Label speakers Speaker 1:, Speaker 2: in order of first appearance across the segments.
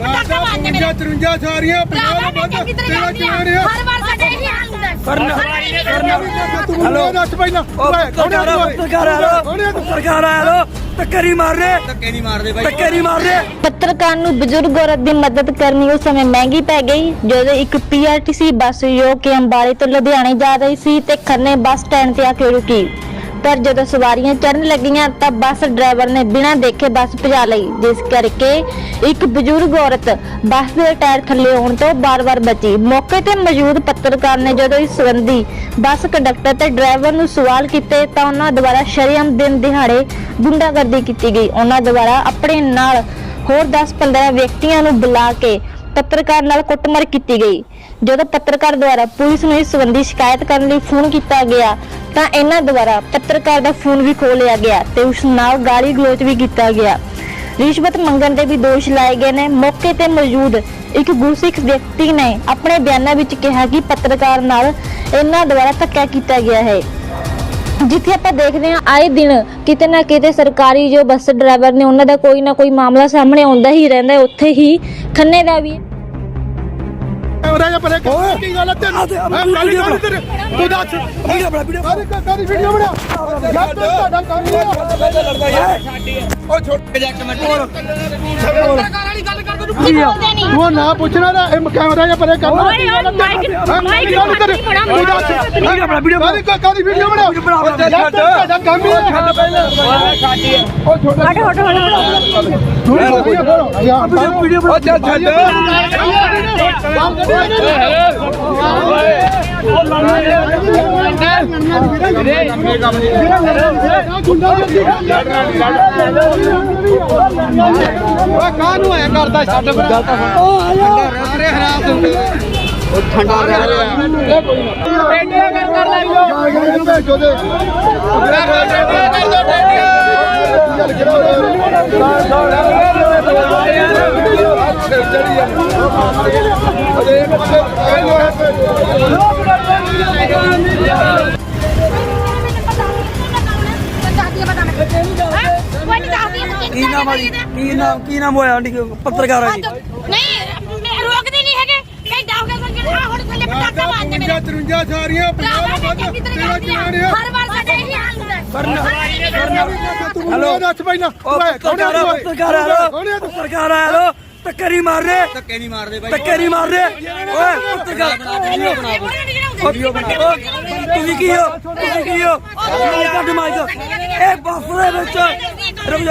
Speaker 1: ਪਟਾਕਾ ਮਾਰਦੇ ਮੇਰੇ
Speaker 2: 53 ਸਾਰੀਆਂ
Speaker 1: ਭਰਾਵਾ ਮੈਂ ਚੰਗੀ ਤਰ੍ਹਾਂ ਜਾਣਦੀ ਹਾਂ ਹਰ ਵਾਰ ਸਾਡਾ ਇਹੀ ਹਾਲ ਹੁੰਦਾ ਹੈ
Speaker 2: ਤੂੰ ਮੈਨੂੰ ਦੱਸ ਪਹਿਲਾਂ
Speaker 3: ਪੱਤਰਕਾਰ ਆ, ਪੱਤਰਕਾਰ ਆ ਲੋ ਪੱਤਰਕਾਰ ਆ ਲੋ ਧੱਕੇ ਨਹੀਂ ਮਾਰ ਰਹੇ ਧੱਕੇ ਨਹੀਂ ਮਾਰਦੇ ਬਾਈ। ਧੱਕੇ ਨਹੀਂ ਮਾਰ ਰਹੇ
Speaker 4: ਪੱਤਰਕਾਰ ਨੂੰ ਬਜ਼ੁਰਗ ਔਰਤ ਦੀ ਮਦਦ ਕਰਨੀ ਉਸ ਸਮੇਂ ਮਹਿੰਗੀ ਪੈ ਗਈ ਜਦੋਂ ਇੱਕ ਪੀਆਰਟੀਸੀ ਬੱਸ ਜੋ ਕਿ ਅੰਬਾਲੇ ਤੋਂ ਲੁਧਿਆਣੇ ਜਾ ਰਹੀ ਸੀ ਤੇ ਖੰਨੇ ਬੱਸ ਸਟੈਂਡ ਤੇ ਆ ਕੇ ਰੁਕੀ। ਪਰ ਜਦੋਂ ਸਵਾਰੀਆਂ ਚੜਨ ਲੱਗੀਆਂ ਤਾਂ ਬੱਸ ਡਰਾਈਵਰ ਨੇ ਬਿਨਾਂ ਦੇਖੇ ਬੱਸ ਭਜਾ ਲਈ, ਜਿਸ ਕਰਕੇ ਇੱਕ ਬਜ਼ੁਰਗ ਔਰਤ ਬੱਸ ਦੇ ਟਾਇਰ ਥੱਲੇ ਆਉਣ ਤੋਂ ਬਾਰ-ਬਾਰ ਬਚੀ। ਮੌਕੇ ਤੇ ਮੌਜੂਦ ਪੱਤਰਕਾਰ ਨੇ ਜਦੋਂ ਇਸ ਸੰਬੰਧੀ ਬੱਸ ਕੰਡਕਟਰ ਤੇ ਡਰਾਈਵਰ ਨੂੰ ਸਵਾਲ ਕੀਤੇ ਤਾਂ ਉਹਨਾਂ ਦੁਆਰਾ ਸ਼ਰੇਆਮ ਦਿਨ ਦਿਹਾੜੇ ਗੁੰਡਾਗਰਦੀ ਕੀਤੀ ਗਈ। ਉਹਨਾਂ ਦੁਆਰਾ ਆਪਣੇ ਨਾਲ ਹੋਰ 10-15 ਵਿਅਕਤੀਆਂ ਨੂੰ ਬੁਲਾ ਕੇ ਪੱਤਰਕਾਰ ਨਾਲ ਕੁੱਟਮਾਰ ਕੀਤੀ ਗਈ। ਜਦੋਂ ਪੱਤਰਕਾਰ ਦੁਆਰਾ ਪੁਲਿਸ ਨੂੰ ਇਸ ਸੰਬੰਧੀ ਸ਼ਿਕਾਇਤ ਕਰਨ ਲਈ ਫੋਨ ਕੀਤਾ ਗਿਆ ਤਾਂ ਇਹਨਾਂ ਦੁਆਰਾ ਪੱਤਰਕਾਰ ਦਾ ਫੋਨ ਵੀ ਖੋਹ ਲਿਆ ਗਿਆ ਤੇ ਉਸ ਨਾਲ ਗਾਲੀ ਗਲੋਚ ਵੀ ਕੀਤਾ ਗਿਆ। ਰਿਸ਼ਵਤ ਮੰਗਣ ਦੇ ਵੀ ਦੋਸ਼ ਲਾਏ ਗਏ ਨੇ। ਮੌਕੇ ਤੇ ਮੌਜੂਦ ਇੱਕ ਗੁਰਸਿੱਖ ਵਿਅਕਤੀ ਨੇ ਆਪਣੇ ਬਿਆਨਾਂ ਵਿੱਚ ਕਿਹਾ ਕਿ ਪੱਤਰਕਾਰ ਨਾਲ ਇਹਨਾਂ ਦੁਆਰਾ ਧੱਕਾ ਕੀਤਾ ਗਿਆ ਹੈ। ਜਿੱਥੇ ਆਪਾਂ ਦੇਖਦੇ ਹਾਂ, ਆਏ ਦਿਨ ਕਿਤੇ ਨਾ ਕਿਤੇ ਸਰਕਾਰੀ ਜੋ ਬੱਸ ਡਰਾਈਵਰ ਨੇ, ਉਹਨਾਂ ਦਾ ਕੋਈ ਨਾ ਕੋਈ ਮਾਮਲਾ ਸਾਹਮਣੇ ਆਉਂਦਾ ਹੀ ਰਹਿੰਦਾ ਹੈ। ਉੱਥੇ ਹੀ ਖੰਨੇ ਦਾ ਵੀ
Speaker 2: ਕੈਮਰਾ ਜਾਂ ਪਰੇ ਕੀ ਗੱਲ ਹੈ ਤੈਨੂੰ ਕਾਲੀ ਤੂੰ ਦੱਸ।
Speaker 3: ਵੀਡੀਓ ਬਣਾ ਵੀਡੀਓ
Speaker 2: ਬਣਾ। ਯਾਰ ਤੂੰ ਤੁਹਾਡਾ ਕੰਮ ਹੀ ਆ। ਉਹ ਛੋਟ
Speaker 3: ਇੱਕ ਮਿੰਟ
Speaker 1: ਬੋਲਦੇ ਨਹੀਂ
Speaker 2: ਤੂੰ ਨਾ ਪੁੱਛਣਾ ਨਾ ਇਹ ਕੈਮਰਾ ਜਾਂ ਪਰੇ ਕਰ
Speaker 1: ਓਏ, ਓਏ, ਮਾਈਕ- ਮਾਈਕ ਨੂੰ ਹੱਥ ਨਹੀਂ ਫੜਾ,
Speaker 2: ਤੂੰ ਦੱਸ
Speaker 3: ਵੀਡੀਓ ਬਣਾ ਵੀਡੀਓ
Speaker 2: ਕਾਰੀ ਕਾਰੀ ਵੀਡੀਓ ਬਣਾ? ਯਾਰ ਤੂੰ ਤੁਹਾਡਾ ਕੰਮ ਹੀ ਆ। ਛੱਡ ਪਹਿਲਾਂ ਉਹ ਛੋਟਾ ਹਟ ਹਟ ਹਟ ਤੂੰ ਵੀਡੀਓ ਕਰੋ ਯਾਰ
Speaker 3: ਵੀਡੀਓ ਬਣਾ।
Speaker 2: ਚੱਲ ਛੱਡ ਕਾਹਨੂੰ ਐ ਕਰਦਾ ਛੱਡ ਗੱਲ ਤਾਂ ਸਾਰੇ ਹਰਾਮ ਹੁੰਦੇ ਉਹ ਠੰਡਾ ਰਹਿ ਰਿਹਾ ਟੇਡੀਆਂ ਕਰ ਕਰ ਲੈ ਜੋ। ਭੇਜੋ ਦੇ
Speaker 3: ਕੀ ਨਾਮ ਆ ਜੀ? ਕੀ ਨਾਮ ਕੀ ਨਾਮ ਹੋਇਆ ਆਂਟੀ? ਪੱਤਰਕਾਰ ਆ ਜੀ?
Speaker 1: ਨਹੀਂ ਮੈਂ ਰੋਕਦੇ ਨਹੀਂ ਹੈਗੇ। ਕਈ ਡਾਉਗਾ ਸੰਗਣ ਆ ਹੁਣ ਥੱਲੇ ਪਟਾਕਾ ਮਾਰਦੇ ਮੇਰੇ
Speaker 2: 53 ਸਾਰੀਆਂ
Speaker 1: ਭਰਾਵਾ ਮੈਂ ਚੰਗੀ ਤਰ੍ਹਾਂ ਜਾਣਦੀ ਹਾਂ ਹਰ ਵਾਰ ਸਾਡਾ ਇਹੀ ਹਾਲ ਹੁੰਦਾ ਹੈ।
Speaker 2: ਮੈਨੂੰ ਦੱਸ ਪਹਿਲਾਂ।
Speaker 3: ਪੱਤਰਕਾਰ ਆ, ਪੱਤਰਕਾਰ ਆ ਪੱਤਰਕਾਰ ਆ ਲੋ ਧੱਕੇ ਨਹੀਂ ਮਾਰ ਰਹੇ ਧੱਕੇ ਨਹੀਂ ਮਾਰਦੇ ਬਾਈ। ਧੱਕੇ ਨਹੀਂ ਮਾਰ ਰਹੇ ਓਏ ਪੱਤਰਕਾਰ ਵੀਡੀਓ ਬਣਾ ਓ, ਤੁਸੀਂ ਕੀ ਹੋ? ਤੁਸੀਂ ਕੀ ਹੋ? ਕੱਢ ਮਾਈਕ ਇਹ ਬੱਸ ਦੇ ਵਿੱਚ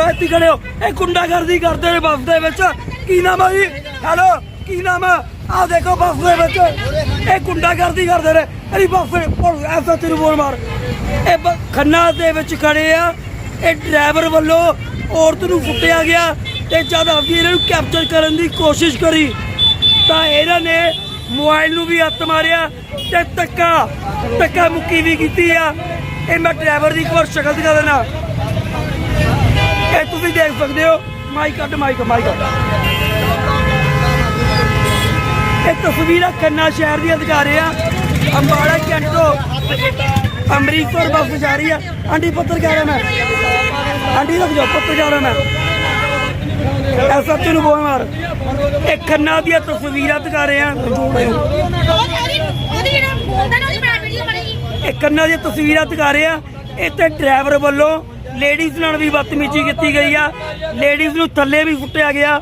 Speaker 3: ਇੱਥੇ ਖੜੇ ਹੋ ਇਹ ਗੁੰਡਾਗਰਦੀ ਕਰਦੇ ਨੇ ਬੱਸ ਦੇ ਵਿੱਚ। ਕੀ ਨਾਮ ਆ ਜੀ? ਹੈਲੋ ਕੀ ਨਾਮ ਆ? ਆਹ ਦੇਖੋ ਬੱਸ ਦੇ ਵਿੱਚ। ਇਹ ਗੁੰਡਾਗਰਦੀ ਕਰਦੇ ਨੇ। ਇਹਦੀ ਬੱਸ ਐਸਾ ਤੈਨੂੰ ਬੋਲ ਮਾਰ। ਇਹ ਖੰਨਾ ਦੇ ਵਿੱਚ ਖੜੇ ਆ। ਇਹ ਡਰਾਈਵਰ ਵੱਲੋਂ ਔਰਤ ਨੂੰ ਕੁੱਟਿਆ ਗਿਆ। ਤੇ ਜਦ ਅਸੀਂ ਇਹਨਾਂ ਨੂੰ ਕੈਪਚਰ ਕਰਨ ਦੀ ਕੋਸ਼ਿਸ਼ ਕਰੀ, ਤਾਂ ਇਹਨਾਂ ਨੇ ਮੋਬਾਈਲ ਨੂੰ ਵੀ ਹੱਥ ਮਾਰਿਆ ਤੇ ਧੱਕਾ ਧੱਕਾ ਮੁੱਕੀ ਵੀ ਕੀਤੀ ਆ। ਇਹ ਮੈਂ ਡਰਾਈਵਰ ਦੀ ਇੱਕ ਵਾਰ ਸ਼ਕਲ ਦਿਖਾ ਦੇਣਾ ਇਹ ਤੁਸੀਂ ਦੇਖ ਸਕਦੇ ਹੋ। ਮਾਈਕ ਕੱਢ ਮਾਈਕ ਮਾਈਕ ਇਹ ਤਸਵੀਰਾਂ ਕੰਨਾ ਸ਼ਹਿਰ ਦੀਆਂ ਦਿਖਾ ਰਹੇ ਆ। ਅੰਬਾਲਾ ਕੈਂਟ ਤੋਂ ਅੰਮ੍ਰਿਤਸਰ ਬੱਸ ਜਾ ਰਹੀ ਆ। ਆਂਟੀ, ਪੱਤਰਕਾਰ ਆ ਮੈਂ। ਆਂਟੀ, ਰੁਕ ਜਾਓ, ਪੱਤਰਕਾਰ ਆ ਮੈਂ। ਐਸਾ ਤੈਨੂੰ ਬੋਲ ਮਾਰ। ਇਹ ਖੰਨਾ ਦੀਆਂ ਤਸਵੀਰਾਂ ਦਿਖਾ ਰਹੇ ਆ। ਇਹ ਕੰਨਾਂ ਦੀਆਂ ਤਸਵੀਰਾਂ ਦਿਖਾ ਰਹੇ ਆ। ਇੱਥੇ ਡਰਾਈਵਰ ਵੱਲੋਂ ਲੇਡੀਜ਼ ਨਾਲ ਵੀ ਬਦਤਮੀਜ਼ੀ ਕੀਤੀ ਗਈ ਆ। ਲੇਡੀਜ਼ ਨੂੰ ਥੱਲੇ ਵੀ ਸੁੱਟਿਆ ਗਿਆ।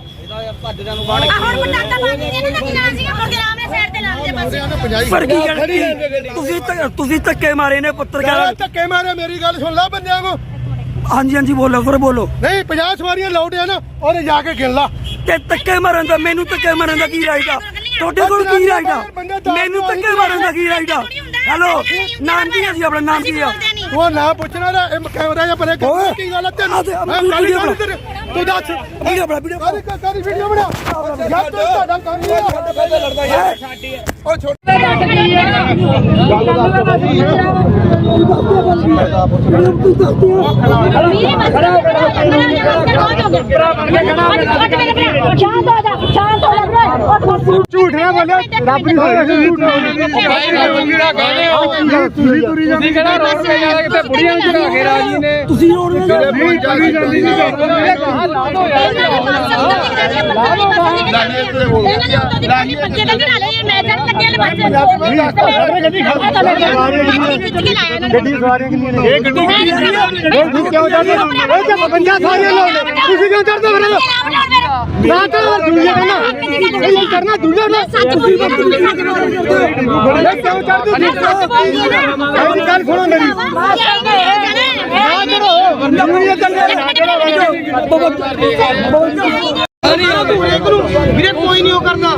Speaker 3: ਪਰ ਕੀ ਗੱਲ ਤੁਸੀਂ ਤੁਸੀਂ ਧੱਕੇ ਮਾਰੇ ਨੇ ਪੱਤਰਕਾਰ।
Speaker 2: ਧੱਕੇ ਮਾਰੇ, ਮੇਰੀ ਗੱਲ ਸੁਣ ਲੈ ਬੰਦਿਆਂ ਨੂੰ।
Speaker 3: ਹਾਂਜੀ ਹਾਂਜੀ ਬੋਲੋ ਫਿਰ ਬੋਲੋ।
Speaker 2: ਨਹੀਂ 50 ਸਵਾਰੀਆਂ ਲਾਉਟ ਆ ਨਾ ਉਹਦੇ ਜਾ ਕੇ ਗਿਣ ਲਾ।
Speaker 3: ਤੇ ਧੱਕੇ ਮਾਰਨ ਦਾ ਮੈਨੂੰ ਧੱਕੇ ਮਾਰਨ ਦਾ ਕੀ ਰਾਈਟ ਆ ਤੁਹਾਡੇ ਕੋਲ ਕੀ ਰਾਈਟ ਆ ਮੈਨੂੰ ਧੱਕੇ ਮਾਰਨ ਦਾ ਕੀ ਰਾਈਟ ਆ ਹੈਲੋ ਨਾਮ ਕੀ ਆ ਜੀ ਆਪਣਾ ਨਾਮ ਕੀ ਆ
Speaker 2: ਉਹ ਨਾ ਪੁੱਛਣਾ ਇਹ ਕੈਮਰਾ ਜਾਂ ਪਰੇ ਕੀ ਗੱਲ ਹੈ ਤੈਨੂੰ? ਮੈਂ ਕਾਲੀ ਗੱਲ ਤੇਰੇ। ਤੂੰ ਦੱਸ।
Speaker 3: ਵੀਡੀਓ ਬਣਾ ਵੀਡੀਓ
Speaker 2: ਕਾਰੀ ਕਾਰੀ ਵੀਡੀਓ ਬਣਾ। ਯਾਰ ਤੂੰ ਤੁਹਾਡਾ ਕੰਮ ਹੀ ਆ। ਉਹ ਛੋਟਾ
Speaker 1: ਵੀਰੇ ਬਸ ਸ਼ਾਂਤ ਹੋ ਜਾ ਸ਼ਾਂਤ ਹੋ ਜਾ
Speaker 2: ਝੂਠ ਨਾ ਬੋਲਿਆ ਰੱਬ ਨਹੀਂ ਹੋਇਆ ਝੂਠ ਤੁਸੀਂ ਤੁਰੀ ਜਾਂਦੇ ਕਿਹੜਾ ਰੋਡ ਤੇ ਜਾ ਕੇ ਤੇ ਬੁੜੀਆਂ ਨੂੰ ਚੜਾ ਕੇ ਰਾਜੀ ਨੇ
Speaker 3: ਤੁਸੀਂ ਰੋਡ
Speaker 2: ਨਹੀਂ ਤੁਰੀ ਜਾਂਦੀ ਨਹੀਂ
Speaker 1: ਦੀਆਂ ਬੱਸਾਂ ਨਹੀਂ ਬੱਸਾਂ ਨਹੀਂ ਇਹਨਾਂ ਦੇ ਉੱਤੋਂ ਦੀ ਪਾਣੀ ਬੱਚੇ ਦਾ ਘਰਾ ਲਏ ਮੈਂ ਜਦ ਲੱਗੇ ਨੇ ਬੱਚੇ ਗੱਡੀ ਖਿੱਚ ਕੇ ਲਾਇਆ ਇਹਨਾਂ ਨੇ
Speaker 2: ਗੱਡੀ ਸਵਾਰੀਆਂ ਕਿੰਨੀਆਂ ਨੇ ਇਹ ਗੱਡੀ
Speaker 1: ਇਹ
Speaker 2: ਕਿਉਂ ਚੜਦੇ ਇਹ ਤੇ 52 ਸਵਾਰੀਆਂ ਲੋਕ ਤੁਸੀਂ ਕਿਉਂ ਚੜਦੇ ਫਿਰ ਨਾ ਤਾਂ ਦੁਨੀਆ ਕਰਨਾ ਇਹ ਕਰਨਾ ਦੁਨੀਆ ਨਾ
Speaker 1: ਸੱਚ ਬੋਲੀ
Speaker 2: ਇਹ ਕਿਉਂ ਚੜਦੇ ਇਹ ਗੱਲ ਸੁਣੋ ਮੇਰੀ। ਨਾ ਕਰੋ ਦੁਨੀਆ ਚੱਲ ਵੀਰੇ ਕੋਈ ਉਹ ਕਰਦਾ।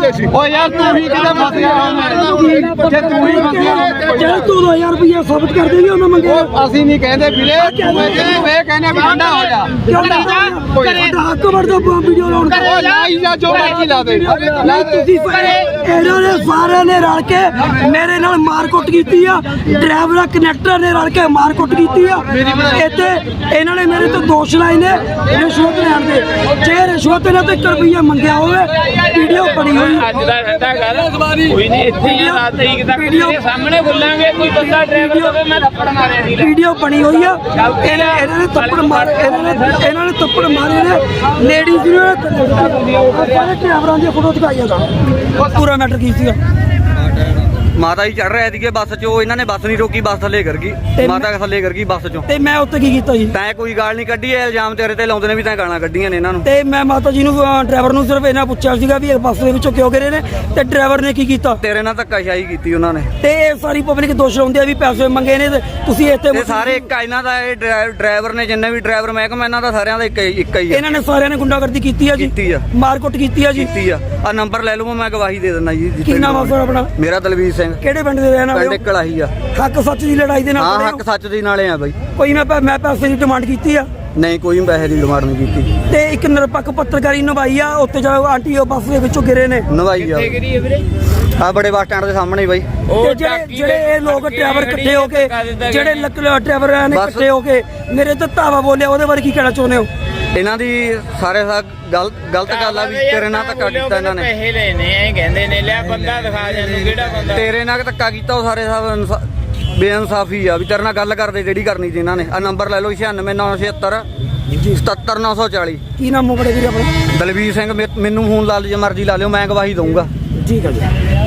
Speaker 2: ਮੇਰੀ ਓ ਯਾਰ ਤੂੰ ਹੀ ਕਿਤੇ ਫਸ ਗਿਆ ਜੇ ਤੂੰ ਹੀ ਫਸਿਆ
Speaker 3: ਜਿਹੜੇ ਤੂੰ 2000 ਰੁਪਏ ਸਾਬਤ ਕਰ ਦੇਗੀ ਉਹਨਾਂ ਮੰਗੇ।
Speaker 2: ਅਸੀਂ ਨਹੀਂ ਕਹਿੰਦੇ ਵੀਰੇ। ਤੂੰ ਇਹ ਕਹਿੰਦੇ ਵੀ ਠੰਡਾ ਹੋ ਜਾ।
Speaker 3: ਕਿਉਂ ਤੁਹਾਡਾ ਹੱਕ ਵਰਦਾ ਵੀਡੀਓ ਲਾਉਣ ਦਾ।
Speaker 2: ਉਹ ਲਾਈ ਜਾ ਜੋ ਮਰਜ਼ੀ ਲਾ ਦੇ।
Speaker 3: ਨਹੀਂ ਤੁਸੀਂ ਇਹਨਾਂ ਨੇ ਸਾਰਿਆਂ ਨੇ ਰਲ ਕੇ ਮੇਰੇ ਨਾਲ ਮਾਰਕੁੱਟ ਕੀਤੀ ਆ। ਡਰਾਈਵਰ ਕਨੈਕਟਰ ਨੇ ਰਲ ਕੇ ਮਾਰਕੁੱਟ ਕੀਤੀ ਆ। ਇੱਥੇ ਇਹਨਾਂ ਨੇ ਮੇਰੇ ਤੋਂ ਦੋਸ਼ ਲਾਏ ਨੇ ਰਿਸ਼ਵਤ ਲੈਣ ਦੇ। ਜੇ ਰਿਸ਼ਵਤ ਇਹਨਾਂ ਤੋਂ 1 ਰੁਪਈਆ ਮੰਗਿਆ ਹੋਵੇ ਵੀਡੀਓ ਬਣੀ ਹੋਈ।
Speaker 5: ਅੱਜ ਦਾ ਠੰਡਾ ਕਰ ਕੋਈ ਨਹੀਂ ਇੱਥੇ ਹੀ ਆ, ਰਾਤ ਤਰੀਕ ਤੱਕ
Speaker 3: ਵੀਡੀਓ-
Speaker 5: ਤੇਰੇ ਸਾਹਮਣੇ ਬੋਲਾਂਗੇ ਕੋਈ ਬੰਦਾ ਡਰਾਈਵਰ ਹੋਵੇ ਮੈਂ ਥੱਪੜ ਮਾਰਿਆ ਸੀ
Speaker 3: ਵੀਡੀਓ ਬਣੀ ਹੋਈ ਆ। ਇਹਨਾਂ ਇਹਨਾਂ ਨੇ ਥੱਪੜ ਮਾਰੇ ਇਹਨਾਂ ਨੇ ਇਹਨਾਂ ਨੇ ਥੱਪੜ ਮਾਰੇ ਨੇ। ਲੇਡੀਜ਼ ਨੂੰ ਸਾਰੇ ਡਰਾਈਵਰਾਂ ਦੀਆਂ ਫੋਟੋ ਦਿਖਾਈਆਂ ਦਾ ਪੂਰਾ ਮੈਟਰ ਕੀ ਸੀਗਾ?
Speaker 6: ਮਾਤਾ ਜੀ ਚੜ ਰਹੇ ਸੀਗੇ ਬੱਸ 'ਚੋਂ ਇਹਨਾਂ ਨੇ ਬੱਸ ਨਹੀਂ ਰੋਕੀ ਬੱਸ ਥੱਲੇ ਕਰ ਗਈ।
Speaker 3: ਤੇ
Speaker 6: ਮਾਤਾ ਥੱਲੇ ਕਰ ਗਈ ਬੱਸ 'ਚੋਂ।
Speaker 3: ਤੇ ਮੈਂ ਉੱਤੇ ਕੀ ਕੀਤਾ ਜੀ?
Speaker 6: ਤੈਂ ਕੋਈ ਗਾਲ ਨਹੀਂ ਕੱਢੀ ਇਹ ਇਲਜ਼ਾਮ ਤੇਰੇ ਤੇ ਲਾਉਂਦੇ ਨੇ ਵੀ ਤੈਂ ਗਾਲਾਂ ਕੱਢੀਆਂ ਨੇ ਇਹਨਾਂ ਨੂੰ।
Speaker 3: ਤੇ ਮੈਂ ਮਾਤਾ ਜੀ ਨੂੰ ਡਰਾਈਵਰ ਨੂੰ ਸਿਰਫ ਇਹਨਾਂ ਪੁੱਛਿਆ ਸੀਗਾ ਵੀ ਇਹ ਬੱਸ ਦੇ ਵਿੱਚੋਂ ਕਿਉਂ ਗਿਰੇ ਨੇ ਤੇ ਡਰਾਈਵਰ ਨੇ ਕੀ ਕੀਤਾ?
Speaker 6: ਤੇਰੇ ਨਾਲ ਧੱਕਾਸ਼ਾਹੀ ਕੀਤੀ ਉਹਨਾਂ ਨੇ।
Speaker 3: ਤੇ ਇਹ ਸਾਰੀ ਪਬਲਿਕ ਦੋਸ਼ ਲਾਉਂਦੀ ਆ ਵੀ ਪੈਸੇ ਮੰਗੇ ਨੇ ਤੇ ਤੁਸੀਂ ਇੱਥੇ
Speaker 6: ਤੇ ਸਾਰੇ ਇੱਕ ਆ ਇਹਨਾਂ ਦਾ ਇਹ ਡਰਾ- ਡਰਾਈਵਰ ਨੇ ਜਿੰਨੇ ਵੀ ਡਰਾਈਵਰ ਮਹਿਕਮਾ ਇਹਨਾਂ ਦਾ ਸਾਰਿਆਂ ਦਾ ਇੱਕ ਹੀ ਇੱਕ ਹੀ ਆ।
Speaker 3: ਇਹਨਾਂ ਨੇ ਸਾਰਿਆਂ ਨੇ ਗੁੰਡਾਗਰਦੀ ਕੀਤੀ ਆ ਜੀ।
Speaker 6: ਕੀਤੀ ਆ।
Speaker 3: ਮਾਰਕੁੱਟ ਕੀਤੀ ਆ ਜੀ।
Speaker 6: ਕੀਤੀ ਆ। ਆ ਨੰਬਰ ਲੈ ਲਓ ਮੈਂ ਗਵਾਹੀ ਦੇ ਦਿੰਦਾ ਜੀ
Speaker 3: ਕੀ ਨਾਮ ਆ ਸਰ ਆਪਣਾ?
Speaker 6: ਮੇਰਾ ਦਲਵੀਰ ਸਿੰਘ
Speaker 3: ਕਿਹੜੇ ਪਿੰਡ ਦੇ ਰਹਿਣ ਵਾਲੇ
Speaker 6: ਪਿੰਡ
Speaker 3: ਹੋ?
Speaker 6: ਕਲਾਹੀ ਆ।
Speaker 3: ਹੱਕ ਸੱਚ ਦੀ ਲੜਾਈ ਦੇ ਨਾਲ
Speaker 6: ਹਾਂ
Speaker 3: ਖੜੇ
Speaker 6: ਹੱਕ? ਸੱਚ ਦੇ ਨਾਲੇ ਆ ਬਾਈ।
Speaker 3: ਕੋਈ ਮੈਂ ਪੈ- ਮੈਂ ਪੈਸੇ ਦੀ ਡਿਮਾਂਡ ਕੀਤੀ ਆ।
Speaker 6: ਨਹੀਂ ਕੋਈ ਪੈਸੇ ਦੀ ਡਿਮਾਂਡ ਨਹੀਂ ਕੀਤੀ।
Speaker 3: ਤੇ ਇੱਕ ਨਿਰਪੱਖ ਪੱਤਰਕਾਰੀ ਨਿਭਾਈ ਆ ਉੱਤੇ ਜਾ ਆਂਟੀ ਉਹ ਬੱਸ ਦੇ ਵਿੱਚੋਂ ਗਿਰੇ ਨੇ।
Speaker 6: ਨਵਾਈ ਆ। ਆ ਬੜੇ ਬੱਸ ਸਟੈਂਡ ਦੇ ਸਾਹਮਣੇ ਹੀ ਬਾਈ
Speaker 3: ਤੇ ਜਿਹੜੇ ਜਿਹੜੇ ਇਹ ਲੋਕ ਡਰਾਈਵਰ ਇਕੱਠੇ ਹੋ ਕੇ ਜਿਹੜੇ ਲੱਕ ਡਰਾਈਵਰ ਨੇ
Speaker 6: ਬਸ।
Speaker 3: ਇਕੱਠੇ ਹੋ ਕੇ ਮੇਰੇ ਤੇ ਧਾਵਾ ਬੋਲਿਆ ਉਹਦੇ ਬਾਰੇ ਕੀ ਕਹਿਣਾ ਚਾਹੁੰਦੇ ਹੋ?
Speaker 6: ਇਹਨਾਂ ਦੀ ਸਾਰੇ ਸਾ ਗਲਤ ਗਲਤ ਗੱਲ ਆ ਵੀ ਤੇਰੇ ਨਾਲ ਧੱਕਾ ਕੀਤਾ ਇਹਨਾਂ ਨੇ।
Speaker 5: ਪੈਸੇ ਲੈਣੇ ਐ ਕਹਿੰਦੇ ਨੇ ਲਿਆ ਬੰਦਾ ਦਿਖਾ ਜਾਨੂੰ ਕਿਹੜਾ ਬੰਦਾ।
Speaker 6: ਤੇਰੇ ਨਾਲ ਧੱਕਾ ਕੀਤਾ ਉਹ ਸਾਰੇ ਸਭ ਬੇਇਨਸਾਫੀ ਆ ਵੀ ਤੇਰੇ ਨਾਲ ਗੱਲ ਕਰਦੇ ਜਿਹੜੀ ਕਰਨੀ ਸੀ ਇਹਨਾਂ ਨੇ। ਆ ਨੰਬਰ ਲੈ ਲਓ 96976 77940
Speaker 3: ਕੀ ਨਾਮ ਮੁੰਡੇ ਵੀਰੇ ਆਪਣਾ?
Speaker 6: ਦਲਵੀਰ ਸਿੰਘ ਮੇ- ਮੈਨੂੰ ਫੋਨ ਲਾ ਜੇ ਮਰਜ਼ੀ ਲਾ ਲਿਓ ਮੈਂ ਗਵਾਹੀ ਦਊਂਗਾ।
Speaker 3: ਠੀਕ ਹੈ ਜੀ।